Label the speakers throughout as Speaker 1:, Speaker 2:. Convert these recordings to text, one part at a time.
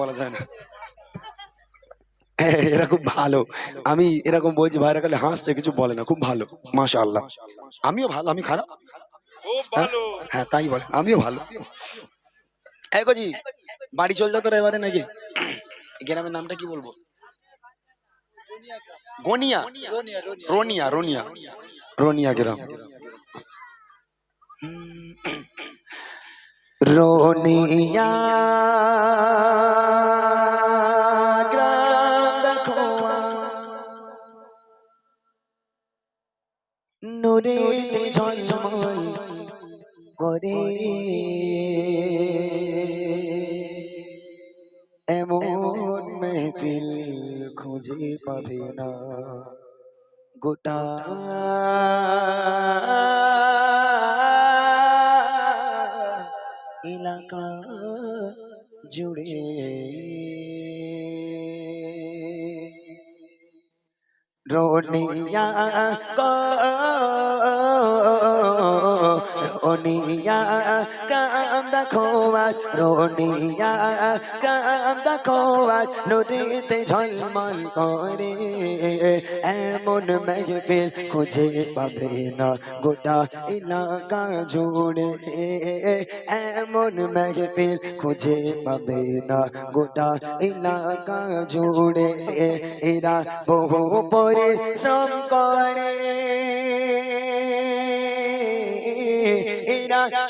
Speaker 1: বলা যায় না। হ্যাঁ, এরা খুব ভালো। আমি এরকম বলছি ভাইরা খালি হাসছে কিছু বলে না খুব ভালো মাশা আল্লাহ আমিও ভালো আমি খারাপ? হ্যাঁ তাই বলে আমিও ভালো। বাড়ি চল যা তোরা এবারে নাকি? গ্রামের নামটা কি বলব? গনিয়া। রোনিয়া রোনিয়া। রোনিয়া গ্রাম। রোনিয়া। করে। এমন মেহফিল খুঁজে পাবে না। গোটা এলাকা জুড়ে। রোনিয়া রোনিয়া, কাম দেখো আজ রোনিয়া, কাম দেখো আজ নদীতে ঝলমল করে। এমন মেঘবিল খুঁজে পাবে না গোটা এলাকা জুড়ে। এমন মেঘবিল খুঁজে পাবে না গোটা এলাকা জুড়ে। এরা বহু পরিশ্রম করে।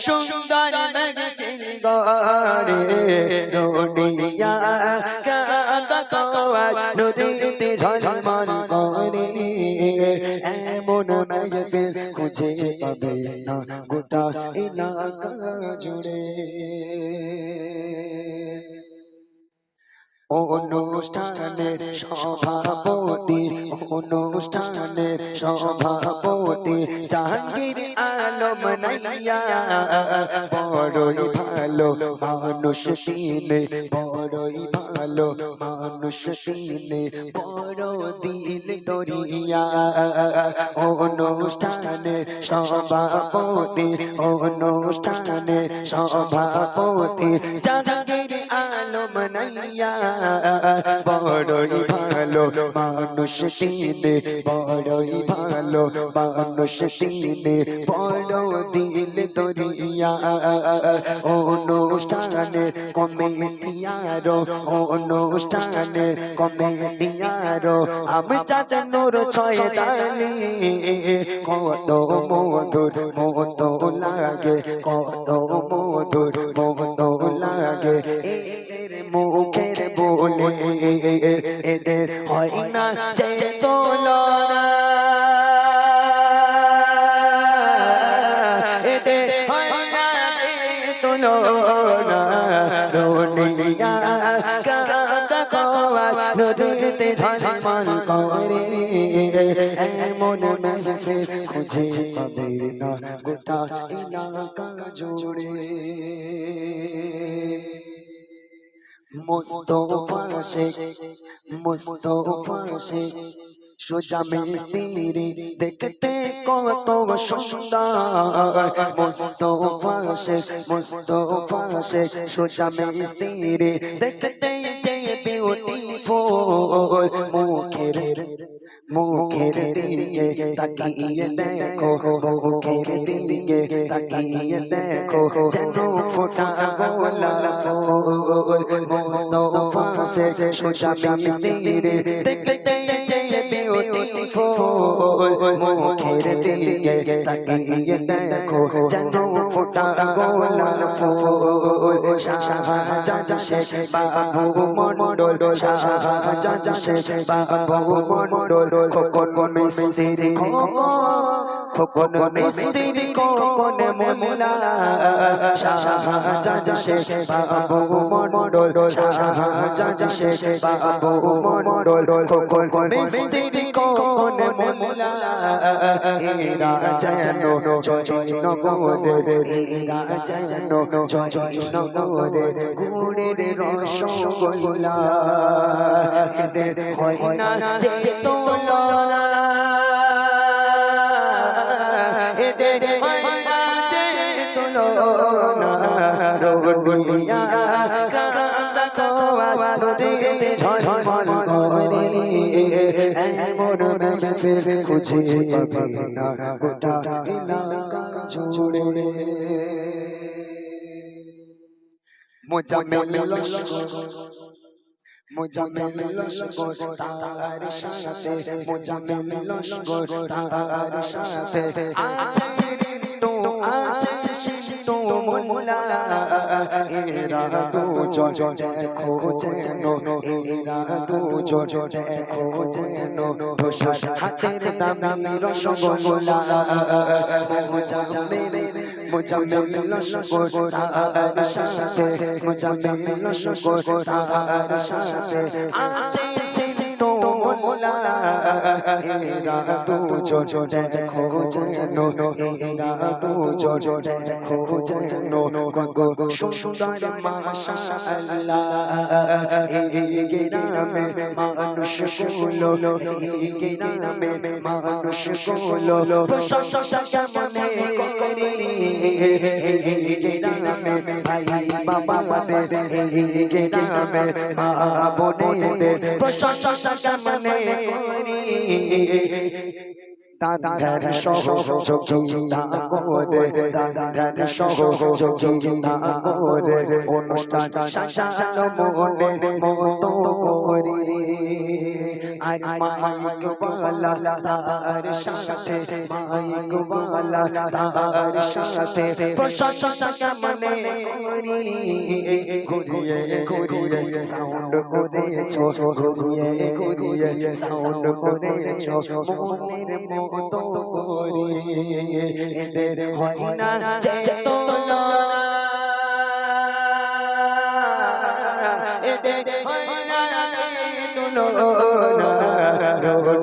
Speaker 1: সুন্দর মেঘবিল গড়ে রোডিয়া, কাঁদা কওয়াজ নদীতে ঝলমল করে। এমন মেঘবিল খুঁজে পাবে না গোটা এলাকা জুড়ে। অনুষ্ঠানের সভাপতি অনুষ্ঠানের সভাপতি জাহাঙ্গীর আলম নাইয়া। বড়ই ভালো মানুষ দিনে বড়ই ভালো মানুষ দিনে বড় দিল দরিয়া অনুষ্ঠানের সভাপতি অনুষ্ঠানের সভাপতি জাহাঙ্গীর আলম নাইয়া, বড়ই ভালো মানুষ দিনে বড়ই ভালো মানুষ দিনে বড় দিল দরিয়া, অনুষ্ঠানে কমেডিয়ারো অনুষ্ঠানে কমেডিয়ারো। আমি চাচানোর ছয় দালি কত মধুর মত লাগে কত মধুর মত লাগে এদের মুখের বলে এদের হয় না যে নদীতে ঝলমল করে। এমন মেহফিল খুঁজে পাবে না গোটা এলাকা জুড়ে। মুস্তফা শেখ মুস্তফা শেখ সোজা মিস্ত্রি দেখতে কত সুন্দর। মুস্তফা শেখ মুস্তফা শেখ সোজা মিস্ত্রি দেখতে যে বিউটিফুল মুখের মুখের দিকে তাকিয়ে দেখো, মুখের দিকে তাকিয়ে দেখো, যেন ফোটা গোলাপ মুস্তফা সে সোজা মিস্ত্রি দেখতে বিউটিফুল মুখের দিকে তাকিয়ে দেখো যেন ফোটা গোলাপ ফুল। শাহজাদা শেখ বাবু মন্ডল শাহজাদা শেখ বাবু মন্ডল খোকন মিস্ত্রি খোকন মিস্ত্রি খোকন মোলা শাহজাদা শেখ বাবু মন্ডল শাহজাদা শেখ বাবু মন্ডল খোকন মিস্ত্রি খোকন মোলা এরা যেন জয়নগরের এরা যেন জয়নগরের গুড়ের রসগোল্লা এদের হয় না যে তোলনা এদের হয় না যে তোলনা রোডিয়া কান্দা খোয়া নদীতে ঝলমল এমন মেহফিল খুঁজে পাবে না গোটা এলাকা জুড়ে। সাথে মোজাম্মেল লস্কর সাথে। আছে এরা দুজন দেখো যেন এরা দুজন দেখো যেন ঢোসার হাতের দামি রসগোল্লা মোজাম্মেল মোজা লস্কর তার সাথে মোজা লস্কর তার সাথে আছে মোল্লা এরা দুজন দেখো যেন, এরা দুজন দেখো যেন, কত সুন্দর মাশাআল্লাহ। এই গ্রামে মানুষগুলো এই গ্রামে মানুষগুলো প্রশংসা মনে করে? এই গ্রামে ভাই বাবা আমাদের এই গ্রামে মা বোনেদের প্রশংসা মনে করি দাদার সহযোগী না করে। দাদার সহযোগী না করে। অনুষ্ঠান সাজানো মনের মতো করে। আর মাইক বালা তার সাথে মাইক বালা তার সাথে প্রশংসা মনে ঘুরিয়ে ঘুরিয়ে সাউন্ড করেছ ঘুরিয়ে ঘুরিয়ে সাউন্ড করেছ মনের মতো করে এদের হয় না চেতনা এদের হয় না চেতনা